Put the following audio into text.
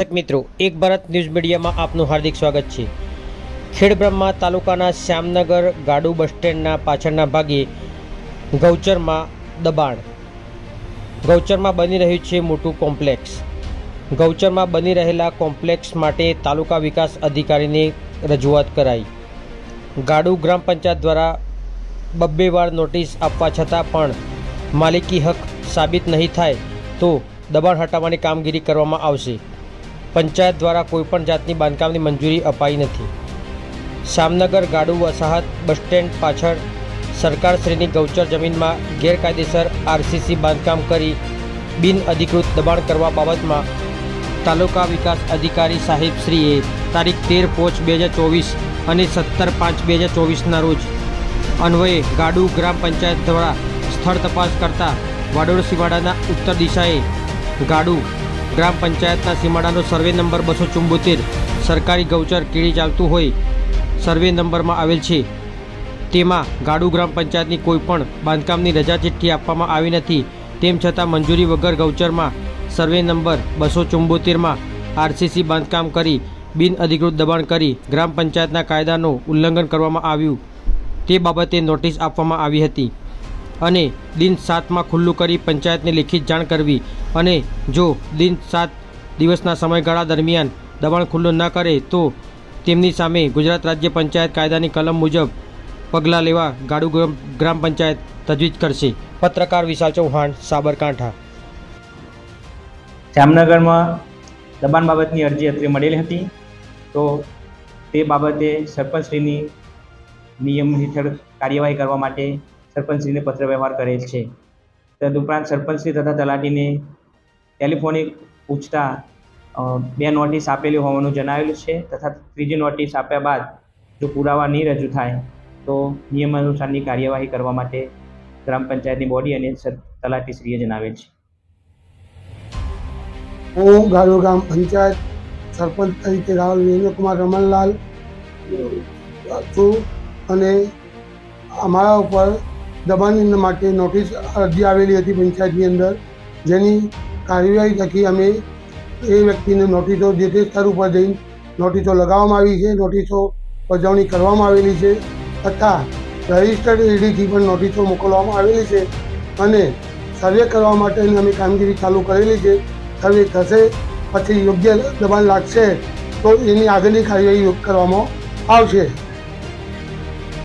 દર્શક મિત્રો, એક ભારત ન્યૂઝ મીડિયામાં આપનું હાર્દિક સ્વાગત છે. ખેડબ્રહ્મા તાલુકાના શ્યામનગર ગાડુ બસ સ્ટેન્ડના પાછળના ભાગે ગૌચરમાં દબાણ. ગૌચરમાં બની રહ્યું છે મોટું કોમ્પ્લેક્સ. ગૌચરમાં બની રહેલા કોમ્પ્લેક્સ માટે તાલુકા વિકાસ અધિકારીને રજૂઆત કરાઈ. ગાડુ ગ્રામ પંચાયત દ્વારા બબ્બે વાર નોટિસ આપવા છતાં પણ માલિકી હક સાબિત નહીં થાય તો દબાણ હટાવવાની કામગીરી કરવામાં આવશે. પંચાયત દ્વારા કોઈપણ જાતની બાંધકામની મંજૂરી અપાઈ નથી. શામનગર, ગાડુ, વસાહત, બસ સ્ટેન્ડ પાછળ સરકારશ્રીની ગૌચર જમીનમાં ગેરકાયદેસર આરસીસી બાંધકામ કરી બિનઅધિકૃત દબાણ કરવા બાબતમાં તાલુકા વિકાસ અધિકારી સાહેબશ્રીએ તારીખ તેર પોચ બે હજાર ચોવીસ અને સત્તર પાંચ બે હજાર ચોવીસના રોજ અન્વયે ગાડુ ગ્રામ પંચાયત દ્વારા સ્થળ તપાસ કરતા વાડોળ સીમાડાના ઉત્તર દિશાએ ગાડુ ગ્રામ પંચાયતના સીમાડાનો સર્વે નંબર બસો ચુંબોતેર, સરકારી ગૌચર કીડી ચાલતું હોય, સર્વે નંબરમાં આવેલ છે. તેમાં ગાડુ ગ્રામ પંચાયતની કોઈપણ બાંધકામની રજા ચિઠ્ઠી આપવામાં આવી નથી. તેમ છતાં મંજૂરી વગર ગૌચરમાં સર્વે નંબર બસો ચુંબોતેરમાં આરસીસી બાંધકામ કરી બિનઅધિકૃત દબાણ કરી ગ્રામ પંચાયતના કાયદાનું ઉલ્લંઘન કરવામાં આવ્યું. તે બાબતે નોટિસ આપવામાં આવી હતી. અને દિન સાતમાં ખુલ્લું કરી પંચાયતને લેખિત જાણ કરવી અને જો દિન સાત દિવસના સમયગાળા દરમિયાન દબાણ ખુલ્લું ન કરે તો તેમની સામે ગુજરાત રાજ્ય પંચાયત કાયદાની કલમ મુજબ પગલાં લેવા ગાડુ ગ્રામ પંચાયત તજવીજ કરશે. પત્રકાર વિશાલ ચૌહાણ, સાબરકાંઠા. જામનગરમાં દબાણ બાબતની અરજી અત્રે મળેલી હતી. તો તે બાબતે સરપંચશ્રીની નિયમ હેઠળ કાર્યવાહી કરવા માટે સરપંચશ્રીને પત્ર વ્યવહાર કરેલ છે. તદુપરાંત સરપંચશ્રી તથા તલાટીને ટેલિફોનિક પૂછતા બે નોટિસ આપેલી હોવાનું જણાવેલું છે તથા ત્રીજી નોટિસ આપ્યા બાદ જો પુરાવા નહીં રજૂ થાય, તો નિયમાનુસારની કાર્યવાહી કરવા માટે ગ્રામ પંચાયતની બોડી અને તલાટીશ્રીએ જણાવેલ છે. હું ગાડો ગામ પંચાયત સરપંચ તરીકે રાહુલ વિરેન્દ્રકુમાર રમણલાલ છું અને અમારા ઉપર દબાણ માટે નોટિસ અરજી આવેલી હતી પંચાયતની અંદર. જેની કાર્યવાહી થકી અમે એ વ્યક્તિને નોટિસો જે તે સ્તર ઉપર જઈને નોટિસો લગાવવામાં આવી છે, નોટિસો બજાવણી કરવામાં આવેલી છે તથા રજિસ્ટર્ડ એડીથી પણ નોટિસો મોકલવામાં આવેલી છે અને સર્વે કરવા માટેની અમે કામગીરી ચાલુ કરેલી છે. સર્વે થશે પછી યોગ્ય દબાણ લાગશે તો એની આગળની કાર્યવાહી કરવામાં આવશે.